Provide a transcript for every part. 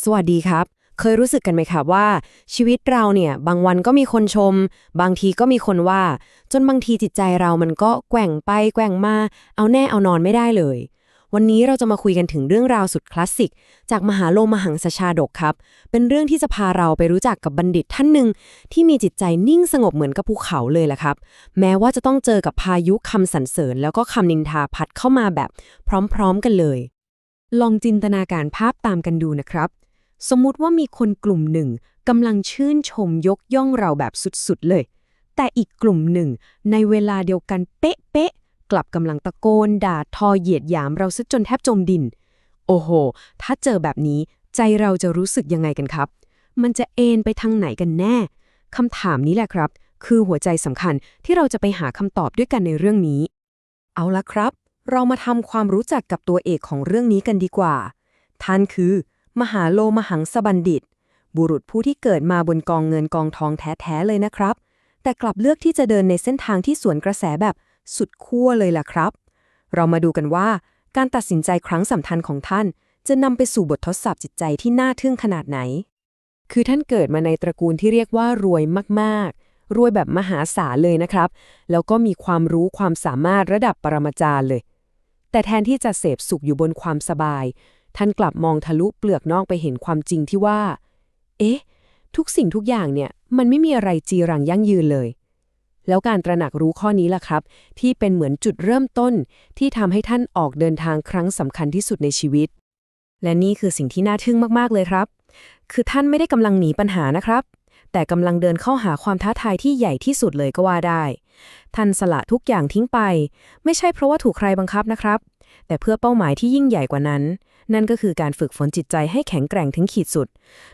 สวัสดีครับ เคยรู้สึกกันไหมครับว่า ชีวิตเราเนี่ยบางวันก็มีคนชม บางทีก็มีคนว่า จนบางทีจิตใจเรามันก็แกว่งไปแกว่งมา เอาแน่เอานอนไม่ได้เลย วันนี้เราจะมาคุยกันถึงเรื่องราวสุดคลาสสิก จากมหาโลมหังสชาดกครับ เป็นเรื่องที่จะพาเราไปรู้จักกับบัณฑิตท่านหนึ่งที่มีจิตใจนิ่งสงบเหมือนกับภูเขาเลยแหละครับ แม้ว่าจะต้องเจอกับพายุคำสรรเสริญ แล้วก็คำนินทาพัดเข้ามาแบบ พร้อมๆกันเลย ลองจินตนาการภาพตามกันดูนะครับ สมมุติว่ามีคนกลุ่มหนึ่งกำลังชื่นชมยกย่องเราแบบสุดๆเลย แต่อีกกลุ่มหนึ่ง ในเวลาเดียวกันเป๊ะๆกลับกำลังตะโกนด่าทอเหยียดหยามเราซะจนแทบจมดิน โอ้โห ถ้าเจอแบบนี้ใจเราจะรู้สึกยังไงกันครับ มันจะเอนไปทางไหนกันแน่คำถามนี้แหละครับ คือหัวใจสำคัญที่เราจะไปหาคำตอบด้วยกันในเรื่องนี้ เอาละครับ เรามาทำความรู้จักกับตัวเอกของเรื่องนี้กันดีกว่า ท่านคือ มหาโลมหังสบัณฑิต บุรุษผู้ที่เกิดมาบนกองเงินกองทองแท้ๆเลยนะครับ แต่กลับเลือกที่จะเดินในเส้นทางที่สวนกระแสแบบสุดขั้วเลยล่ะครับ เรามาดูกันว่าการตัดสินใจครั้งสำคัญของท่าน จะนำไปสู่บททดสอบจิตใจที่น่าทึ่งขนาดไหน คือท่านเกิดมาในตระกูลที่เรียกว่ารวยมากๆ รวยแบบมหาศาลเลยนะครับ แล้วก็มีความรู้ความสามารถระดับปรมาจารย์เลย แต่แทนที่จะเสพสุขอยู่บนความสบาย ท่านกลับมองทะลุเปลือกนอกไปเห็นความจริงที่ว่า เอ๊ะ ทุกสิ่งทุกอย่างเนี่ย มันไม่มีอะไรจีรังยั่งยืนเลย แล้วการตระหนักรู้ข้อนี้ล่ะครับ ที่เป็นเหมือนจุดเริ่มต้น ที่ทำให้ท่านออกเดินทางครั้งสำคัญที่สุดในชีวิต และนี่คือสิ่งที่น่าทึ่งมากๆเลยครับ คือท่านไม่ได้กำลังหนีปัญหานะครับแต่กำลังเดินเข้าหาความท้าทายที่ใหญ่ที่สุดเลยก็ว่าได้ ท่านสละทุกอย่างทิ้งไป ไม่ใช่เพราะว่าถูกใครบังคับนะครับ แต่เพื่อเป้าหมายที่ยิ่งใหญ่กว่านั้น นั่นก็คือการฝึกฝนจิตใจให้แข็งแกร่งถึงขีดสุด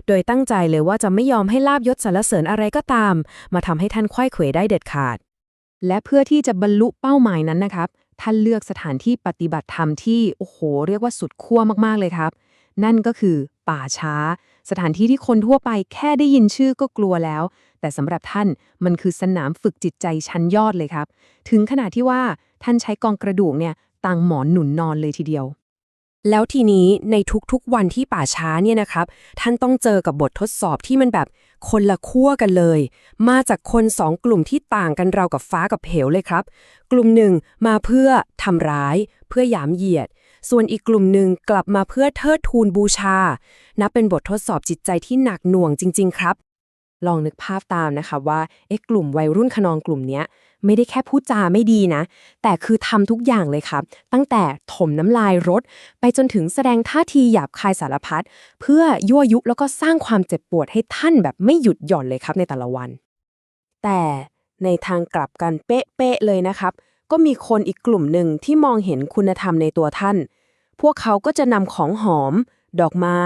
โดยตั้งใจเลยว่าจะไม่ยอมให้ลาบยศสรรเสริญอะไรก็ตาม มาทำให้ท่านควยเขวได้เด็ดขาด และเพื่อที่จะบรรลุเป้าหมายนั้นนะครับ ท่านเลือกสถานที่ปฏิบัติธรรมที่โอ้โห เรียกว่าสุดขั้วมากๆเลยครับ นั่นก็คือป่าช้า สถานที่ที่คนทั่วไปแค่ได้ยินชื่อก็กลัวแล้ว แต่สำหรับท่านมันคือสนามฝึกจิตใจชั้นยอดเลยครับ ถึงขนาดที่ว่าท่านใช้กองกระดูกเนี่ยต่างหมอนหนุนนอนเลยทีเดียว แล้วทีนี้ในทุกๆวันที่ป่าช้าเนี่ยนะครับ ท่านต้องเจอกับบททดสอบที่มันแบบคนละขั้วกันเลย มาจากคนสองกลุ่มที่ต่างกันเราวกับฟ้ากับเหวเลยครับ กลุ่มหนึ่งมาเพื่อทำร้าย เพื่อหยามเหยียด ส่วนอีกกลุ่มหนึ่งกลับมาเพื่อเทิดทูนบูชา นับเป็นบททดสอบจิตใจที่หนักหน่วงจริง ๆ ครับ ลองนึกภาพตามนะคะว่าเอ๊ะกลุ่มวัยรุ่นขนองกลุ่มเนี้ย ไม่ได้แค่พูดจาไม่ดีนะ แต่คือทำทุกอย่างเลยครับ ตั้งแต่ถมน้ำลายรถ ไปจนถึงแสดงท่าทีหยาบคายสารพัดเพื่อยั่วยุแล้วก็สร้างความเจ็บปวดให้ท่านแบบไม่หยุดหย่อนเลยครับในแต่ละวัน แต่ในทางกลับกันเป๊ะๆเลยนะครับ ก็มีคนอีกกลุ่มหนึ่งที่มองเห็นคุณธรรมในตัวท่าน พวกเขาก็จะนำของหอมดอกไม้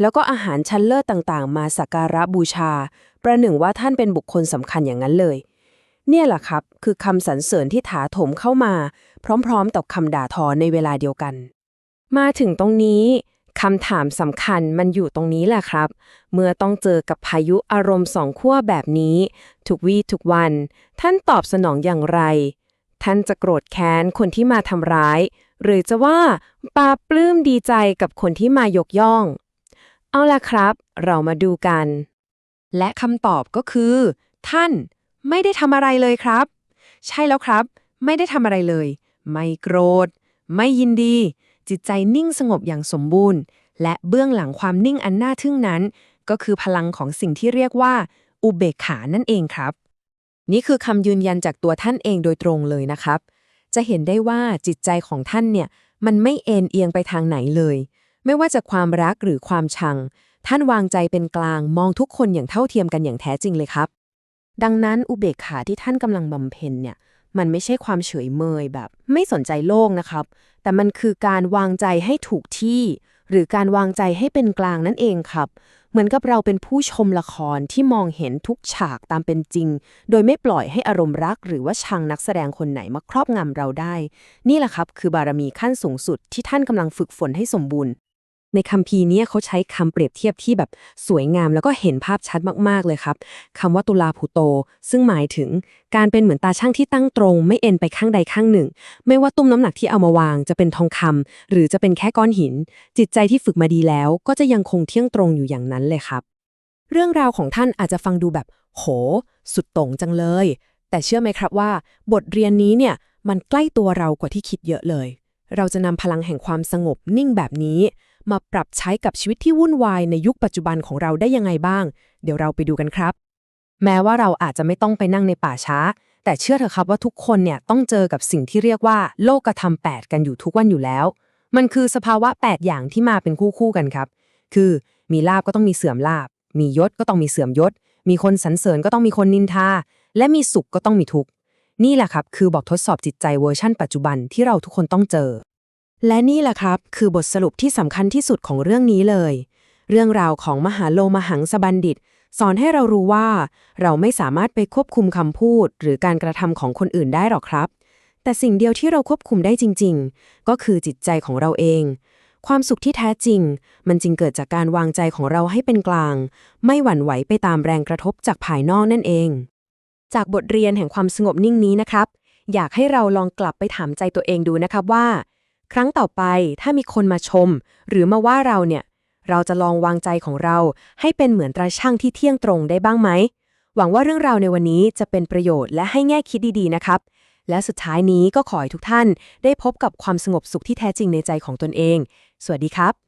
แล้วก็อาหารชั้นเลิศต่างๆ มาสักการะบูชา ประหนึ่งว่าท่านเป็นบุคคลสำคัญอย่างนั้นเลย เนี่ยแหละครับ คือคำสรรเสริญที่ถาโถมเข้ามา พร้อมๆต่อคำด่าทอในเวลาเดียวกัน มาถึงตรงนี้คำถามสำคัญมันอยู่ตรงนี้แหละครับ เมื่อต้องเจอกับพายุอารมณ์สองขั้วแบบนี้ ทุกวี่ทุกวัน ท่านตอบสนองอย่างไร ท่านจะโกรธแค้นคนที่มาทำร้าย หรือจะว่าปลาปลื้มดีใจกับคนที่มายกย่อง เอาล่ะครับ เรามาดูกัน และคำตอบก็คือ ท่าน ไม่ได้ทำอะไรเลยครับ ใช่แล้วครับ ไม่ได้ทำอะไรเลย ไม่โกรธ ไม่ยินดี จิตใจนิ่งสงบอย่างสมบูรณ์ และเบื้องหลังความนิ่งอันน่าทึ่งนั้น ก็คือพลังของสิ่งที่เรียกว่า อุเบกขานั่นเองครับ นี่คือคำยืนยันจากตัวท่านเองโดยตรงเลยนะครับ จะเห็นได้ว่าจิตใจของท่านเนี่ย มันไม่เอ็นเอียงไปทางไหนเลย ไม่ว่าจะความรักหรือความชัง ท่านวางใจเป็นกลางมองทุกคนอย่างเท่าเทียมกันอย่างแท้จริงเลยครับ ดังนั้นอุเบกขาที่ท่านกำลังบำเพ็ญเนี่ย มันไม่ใช่ความเฉยเมยแบบ ไม่สนใจโลกนะครับ แต่มันคือการวางใจให้ถูกที่ หรือการวางใจให้เป็นกลางนั่นเองครับ เหมือนกับเราเป็นผู้ชมละครที่มองเห็นทุกฉากตามเป็นจริง โดยไม่ปล่อยให้อารมณ์รัก หรือว่าชังนักแสดงคนไหนมาครอบงำเราได้ นี่แหละครับ คือบารมีขั้นสูงสุดที่ท่านกำลังฝึกฝนให้สมบูรณ์ ในคัมภีร์เนี้เขาใช้คำเปรียบเทียบที่แบบสวยงามแล้วก็เห็นภาพชัดมากๆเลยครับคำว่าตุลาภูโต ซึ่งหมายถึงการเป็นเหมือนตาช่างที่ตั้งตรง ไม่เอ็นไปข้างใดข้างหนึ่ง ไม่ว่าตุ้มน้ำหนักที่เอามาวางจะเป็นทองคำหรือจะเป็นแค่ก้อนหิน จิตใจที่ฝึกมาดีแล้ว ก็จะยังคงเที่ยงตรงอยู่อย่างนั้นเลยครับ เรื่องราวของท่านอาจจะฟังดูแบบ โห สุดโต่งจังเลย แต่เชื่อไหมครับว่า บทเรียนนี้เนี่ยมันใกล้ตัวเรากว่าที่คิดเยอะเลย เราจะนำพลังแห่งความสงบนิ่งแบบนี้ มาปรับใช้กับชีวิตที่วุ่นวายในยุคปัจจุบันของเราได้ยังไงบ้าง เดี๋ยวเราไปดูกันครับ แม้ว่าเราอาจจะไม่ต้องไปนั่งในป่าช้า แต่เชื่อเถอะครับว่าทุกคนเนี่ยต้องเจอกับสิ่งที่เรียกว่า โลกธรรม8กันอยู่ทุกวันอยู่แล้ว มันคือสภาวะ 8 อย่างที่มาเป็นคู่ๆกันครับ คือมีลาบก็ต้องมีเสื่อมลาบ มียศก็ต้องมีเสื่อมยศ มีคนสรรเสริญก็ต้องมีคนนินทา และมีสุขก็ต้องมีทุกข์ นี่แหละครับ คือบททดสอบจิตใจเวอร์ชั่นปัจจุบันที่เราทุกคนต้องเจอ และนี่แหละครับ คือบทสรุปที่สำคัญที่สุดของเรื่องนี้เลย เรื่องราวของมหาโลมหังสบัณฑิต สอนให้เรารู้ว่า เราไม่สามารถไปควบคุมคำพูด หรือการกระทำของคนอื่นได้หรอกครับ แต่สิ่งเดียวที่เราควบคุมได้จริง ๆ ก็คือจิตใจของเราเอง ความสุขที่แท้จริง มันจึงเกิดจากการวางใจของเราให้เป็นกลาง ไม่หวั่นไหวไปตามแรงกระทบจากภายนอกนั่นเอง จากบทเรียนแห่งความสงบนิ่งนี้นะครับ อยากให้เราลองกลับไปถามใจตัวเองดูนะครับว่า ครั้งต่อไปถ้ามีคนมาชม หรือมาว่าเราเนี่ย เราจะลองวางใจของเรา ให้เป็นเหมือนตราช่างที่เที่ยงตรงได้บ้างไหม หวังว่าเรื่องราวในวันนี้จะเป็นประโยชน์และให้แง่คิดดีๆนะครับ และสุดท้ายนี้ก็ขอให้ทุกท่าน ได้พบกับความสงบสุขที่แท้จริงในใจของตนเอง สวัสดีครับ